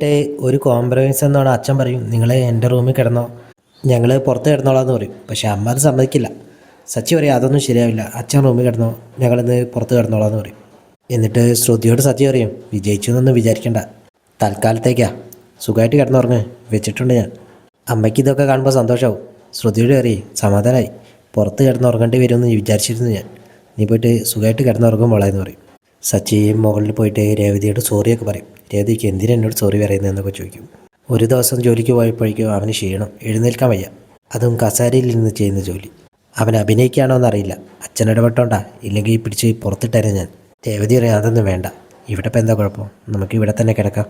എന്നിട്ട് ഒരു കോംപ്രമൈസ് എന്നാണ് അച്ഛൻ പറയും. നിങ്ങൾ എന്റെ റൂമിൽ കിടന്നോ. ഞങ്ങൾ പുറത്ത് കിടന്നോളാന്ന് പറയും. പക്ഷേ അമ്മ അത് സമ്മതിക്കില്ല. സച്ചി പറയും അതൊന്നും ശരിയാവില്ല. അച്ഛൻ റൂമിൽ കിടന്നോ. ഞങ്ങളിന്ന് പുറത്ത് കിടന്നോളാന്ന് പറയും. എന്നിട്ട് ശ്രുതിയോട് സച്ചി പറയും വിജയിച്ചു എന്നൊന്നും വിചാരിക്കണ്ട. തൽക്കാലത്തേക്കാ. സുഖമായിട്ട് കിടന്നുറങ്ങ്. വെച്ചിട്ടുണ്ട് ഞാൻ. അമ്മയ്ക്ക് ഇതൊക്കെ കാണുമ്പോൾ സന്തോഷമാവും ശ്രുതിയോട് കയറി സമാധാനമായി പുറത്ത് കിടന്നുറങ്ങേണ്ടി വരുമെന്ന് വിചാരിച്ചിരുന്നു ഞാൻ. നീ പോയിട്ട് സുഖമായിട്ട് കിടന്നുറങ്ങും വളയെന്ന് പറയും. സച്ചി മുകളിൽ പോയിട്ട് രേവതിയോട് സോറിയൊക്കെ പറയും. രേവതിക്ക് എന്തിനാ എന്നോട് സോറി പറയുന്നതെന്നൊക്കെ ചോദിക്കും. ഒരു ദിവസം ജോലിക്ക് പോയപ്പോഴേക്കും അവന് ക്ഷീണം എഴുന്നേൽക്കാൻ വയ്യ. അതും കസാരയിൽ നിന്ന് ചെയ്യുന്ന ജോലി. അവൻ അഭിനയിക്കുകയാണോ എന്നറിയില്ല. അച്ഛൻ ഇടപെട്ടോണ്ടാ ഇല്ലെങ്കിൽ പിടിച്ച് പുറത്തിട്ടേനെ ഞാൻ. രേവതി അറിയാം അതൊന്നും വേണ്ട. ഇവിടെ ഇപ്പം എന്താ കുഴപ്പം? നമുക്ക് ഇവിടെ തന്നെ കിടക്കാം.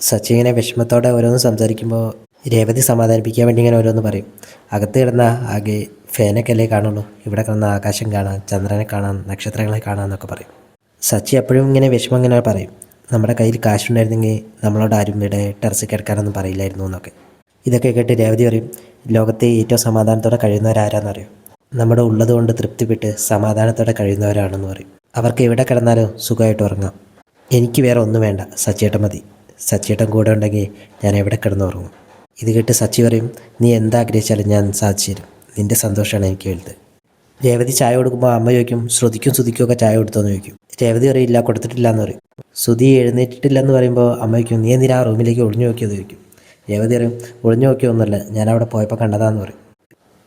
സച്ചി ഇങ്ങനെ വിഷമത്തോടെ ഓരോന്ന് സംസാരിക്കുമ്പോൾ രേവതി സമാധാനിപ്പിക്കാൻ വേണ്ടി ഇങ്ങനെ ഓരോന്ന് പറയും. അകത്ത് കിടന്ന ആകെ ഫാനൊക്കെ അല്ലേ കാണുള്ളൂ? ഇവിടെ കിടന്ന ആകാശം കാണാം ചന്ദ്രനെ കാണാം നക്ഷത്രങ്ങളെ കാണാം എന്നൊക്കെ പറയും. സച്ചി എപ്പോഴും ഇങ്ങനെ വിഷമം ഇങ്ങനെ പറയും. നമ്മുടെ കയ്യിൽ കാശുണ്ടായിരുന്നെങ്കിൽ നമ്മളോട് ആരും ഇവിടെ ടെറസിൽ കിടക്കാനൊന്നും പറയില്ലായിരുന്നു എന്നൊക്കെ. ഇതൊക്കെ കേട്ട് രേവതി പറയും ലോകത്തെ ഏറ്റവും സമാധാനത്തോടെ കഴിയുന്നവരാരാന്ന് പറയും. നമ്മുടെ ഉള്ളതുകൊണ്ട് തൃപ്തിപ്പെട്ട് സമാധാനത്തോടെ കഴിയുന്നവരാണെന്ന് പറയും. അവർക്ക് എവിടെ കിടന്നാലും സുഖമായിട്ട് ഉറങ്ങാം. എനിക്ക് വേറെ ഒന്നും വേണ്ട. സച്ചിയേട്ടൻ മതി. സച്ചിയേട്ടൻ കൂടെ ഉണ്ടെങ്കിൽ ഞാൻ എവിടെ കിടന്നുറങ്ങും. ഇത് കേട്ട് സച്ചി പറയും നീ എന്താഗ്രഹിച്ചാലും ഞാൻ സാധിച്ചു തരും. നിന്റെ സന്തോഷമാണ് എനിക്ക് വലുത്. രേവതി ചായ കൊടുക്കുമ്പോൾ അമ്മ ചോദിക്കും ശ്രുതിക്കും ശ്രുതിക്കും ഒക്കെ ചായ കൊടുത്തോന്ന് ചോദിക്കും. രേവതി പറയില്ല കൊടുത്തിട്ടില്ല എന്ന് പറയും. ശ്രുതി എഴുന്നേറ്റിട്ടില്ല എന്ന് പറയുമ്പോൾ അമ്മ ചോദിക്കും നീ എന്തിനാ റൂമിലേക്ക് ഒളിഞ്ഞു നോക്കിയത് ചോദിക്കും. രേവതി പറയും ഒളിഞ്ഞു നോക്കിയൊന്നുമല്ല ഞാൻ അവിടെ പോയപ്പോൾ കണ്ടതാന്ന് പറയും.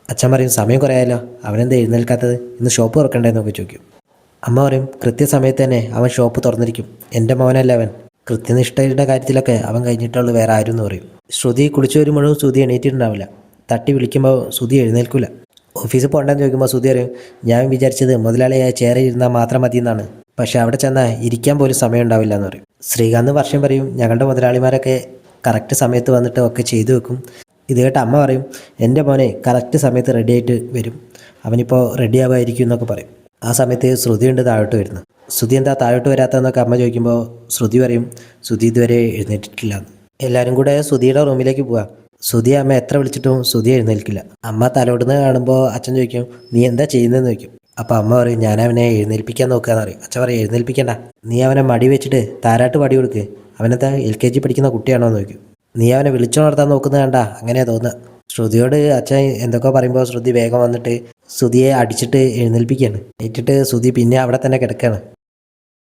അച്ഛൻ പറയും സമയം കുറയാലോ അവനെന്താ എഴുന്നേൽക്കാത്തത്? ഇന്ന് ഷോപ്പ് തുറക്കണ്ടേന്നൊക്കെ ചോദിക്കും. അമ്മ പറയും കൃത്യസമയത്ത് തന്നെ അവൻ ഷോപ്പ് തുറന്നിരിക്കും. എന്റെ മോനല്ല അവൻ. കൃത്യനിഷ്ഠയുടെ കാര്യത്തിലൊക്കെ അവൻ കഴിഞ്ഞിട്ടുള്ളൂ വേറെ ആരും എന്ന് പറയും. ശ്രുതി കുളിച്ചു വരുമ്പോഴും ശ്രുതി എണീറ്റിട്ടുണ്ടാവില്ല. തട്ടി വിളിക്കുമ്പോൾ ശ്രുതി എഴുന്നേൽക്കില്ല ഓഫീസിൽ പോകണ്ടെന്ന് ചോദിക്കുമ്പോൾ സുധി ഞാൻ വിചാരിച്ചത് മുതലാളിയായ ചെയറിൽ ഇരുന്നാൽ മാത്രം മതി എന്നാണ് പക്ഷേ അവിടെ ചെന്നാൽ ഇരിക്കാൻ പോലും സമയം ഉണ്ടാവില്ല എന്ന് പറയും. ശ്രീകാന്ത് വർഷം പറയും ഞങ്ങളുടെ മുതലാളിമാരൊക്കെ കറക്റ്റ് സമയത്ത് വന്നിട്ട് ഒക്കെ ചെയ്തു വെക്കും. ഇത് കേട്ട അമ്മ പറയും എന്റെ മോനെ കറക്റ്റ് സമയത്ത് റെഡി ആയിട്ട് വരും. അവനിപ്പോൾ റെഡി ആവായിരിക്കും എന്നൊക്കെ പറയും. ആ സമയത്ത് ശ്രുതി ഉണ്ട് താഴോട്ട് വരുന്നു ശ്രുതി എന്താ താഴോട്ട് വരാത്തതെന്നൊക്കെ അമ്മ ചോദിക്കുമ്പോൾ ശ്രുതി പറയും ശ്രുതി ഇതുവരെ എഴുന്നേറ്റിട്ടില്ല. എല്ലാവരും കൂടെ ശ്രുതിയുടെ റൂമിലേക്ക് പോവാ. ശ്രുതി അമ്മ എത്ര വിളിച്ചിട്ടും സുധി എഴുന്നേൽക്കില്ല. അമ്മ തലോടുന്ന കാണുമ്പോൾ അച്ഛൻ ചോദിക്കും നീ എന്താ ചെയ്യുന്നതെന്ന്? ചോദിക്കും. അപ്പോൾ അമ്മ പറയും ഞാൻ അവനെ എഴുന്നേൽപ്പിക്കാൻ നോക്കുകയെന്ന് പറയും. അച്ഛൻ പറയും എഴുന്നേൽപ്പിക്കണ്ട. നീ അവനെ മടി വെച്ചിട്ട് താരാട്ട് പടി കൊടുക്ക്. അവനത്തെ എൽ കെ ജി പഠിക്കുന്ന കുട്ടിയാണോ എന്ന് ചോദിക്കും. നീ അവനെ വിളിച്ചുണർത്താൻ നോക്കുന്നത് കണ്ട? അങ്ങനെയാ തോന്നുക ശ്രുതിയോട് അച്ഛൻ എന്തൊക്കെ പറയുമ്പോൾ ശ്രുതി വേഗം വന്നിട്ട് ശ്രുതിയെ അടിച്ചിട്ട് എഴുന്നേൽപ്പിക്കുകയാണ് ഏറ്റിട്ട് ശ്രുതി പിന്നെ അവിടെ തന്നെ കിടക്കുകയാണ്